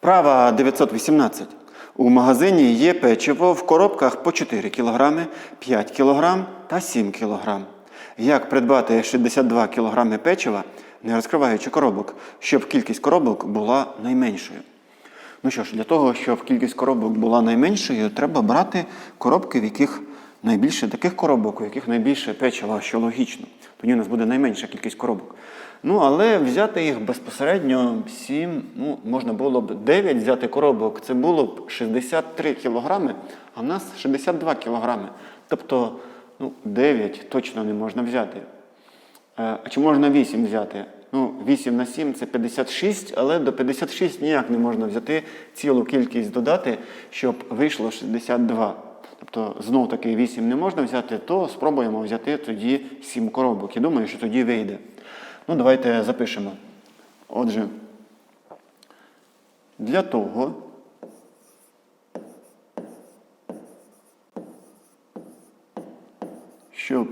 Вправа 918. У магазині є печиво в коробках по 4 кг, 5 кг та 7 кг. Як придбати 62 кг печива, не розкриваючи коробок, щоб кількість коробок була найменшою? Ну що ж, для того, щоб кількість коробок була найменшою, треба брати коробки, в яких найбільше таких коробок, у яких найбільше печива, що логічно. Тоді у нас буде найменша кількість коробок. Ну, але взяти їх безпосередньо 7, ну, можна було б 9 взяти коробок, це було б 63 кілограми, а в нас 62 кілограми. Тобто ну, 9 точно не можна взяти. Е, А чи можна 8 взяти? Ну, 8 на 7 це 56, але до 56 ніяк не можна взяти цілу кількість додати, щоб вийшло 62. Тобто, знов таки 8 не можна взяти, то спробуємо взяти тоді 7 коробок. І думаю, що тоді вийде. Ну, давайте запишемо. Отже, для того, щоб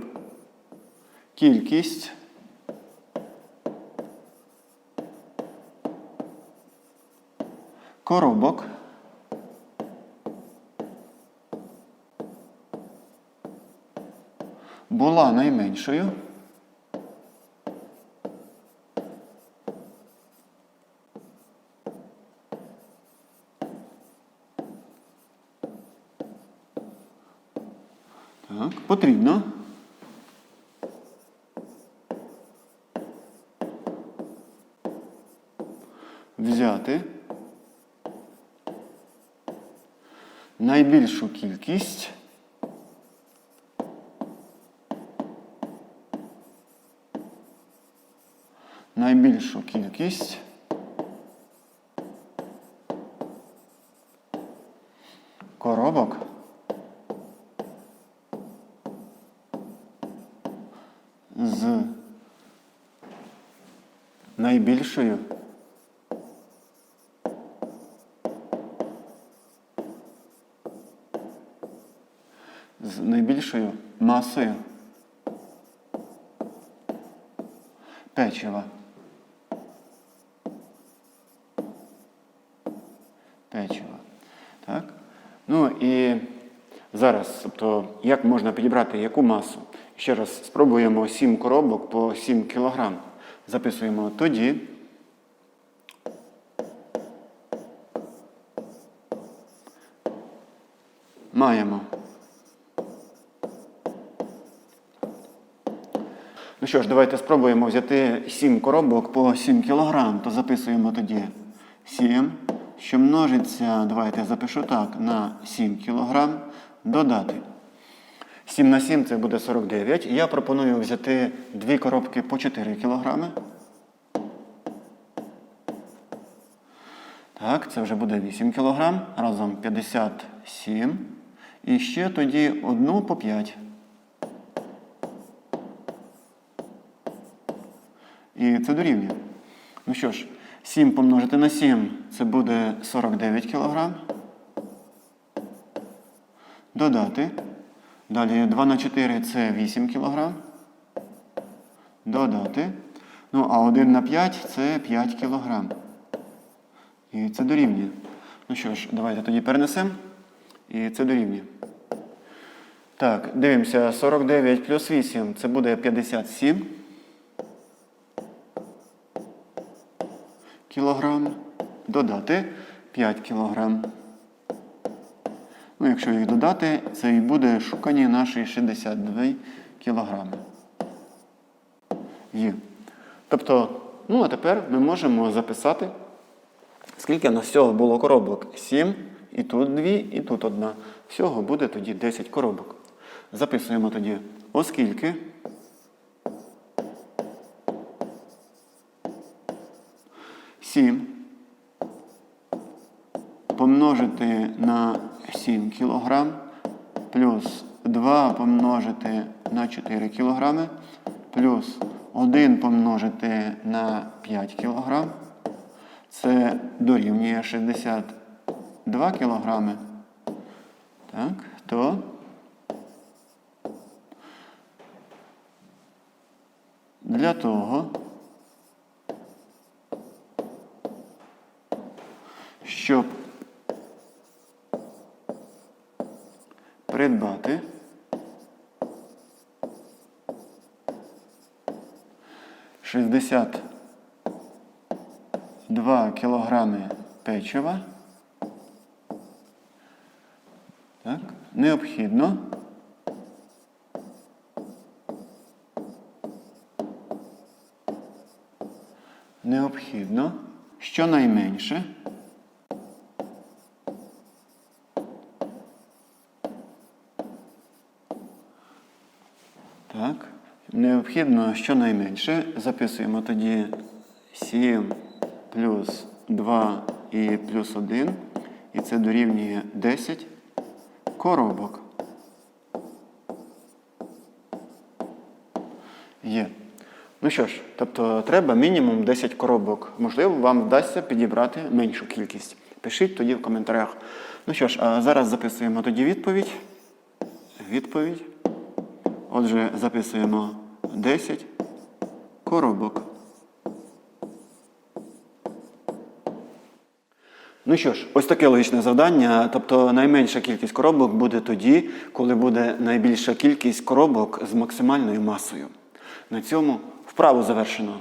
кількість коробок була найменшою. Так, потрібно. Взяти найбільшу кількість найбільшу кількість коробок з найбільшою з найбільшою масою печива. Печива. Так? Ну і зараз, тобто, як можна підібрати яку масу? Ще раз спробуємо 7 коробок по 7 кг. Записуємо тоді. Маємо. Ну що ж, давайте спробуємо взяти 7 коробок по 7 кг, то записуємо тоді 7, що множиться, давайте я запишу так, на 7 кг, додати. 7 на 7 це буде 49. Я пропоную взяти 2 коробки по 4 кг. Так, це вже буде 8 кг, разом 57. І ще тоді одну по 5. І це дорівнює. Ну що ж, 7 помножити на 7 це буде 49 кг. Додати. Далі 2 на 4 це 8 кг. Додати. Ну, а 1 на 5 це 5 кг. І це дорівнює. Ну що ж, давайте тоді перенесемо. І це дорівнює. Так, дивимося, 49 плюс 8 це буде 57. Кілограм, додати 5 кілограм. Ну, якщо їх додати, це і буде шукані наші 62 кілограми. Є. Тобто, ну а тепер ми можемо записати, скільки в нас всього було коробок. 7, і тут 2, і тут одна. Всього буде тоді 10 коробок. Записуємо тоді, оскільки. Сім помножити на 7 кг плюс 2 помножити на 4 кг плюс 1 помножити на 5 кг. Це дорівнює 62 кг. Так, то для того, щоб придбати шістдесят два кілограми печива. Так, необхідно необхідно щонайменше Так. Необхідно щонайменше. Записуємо тоді 7 плюс 2 і плюс 1. І це дорівнює 10 коробок. Є. Ну що ж, тобто треба мінімум 10 коробок. Можливо, вам вдасться підібрати меншу кількість. Пишіть тоді в коментарях. Ну що ж, а зараз записуємо тоді відповідь. Відповідь. Отже, записуємо 10 коробок. Ну що ж, ось таке логічне завдання. Тобто найменша кількість коробок буде тоді, коли буде найбільша кількість коробок з максимальною масою. На цьому вправу завершено.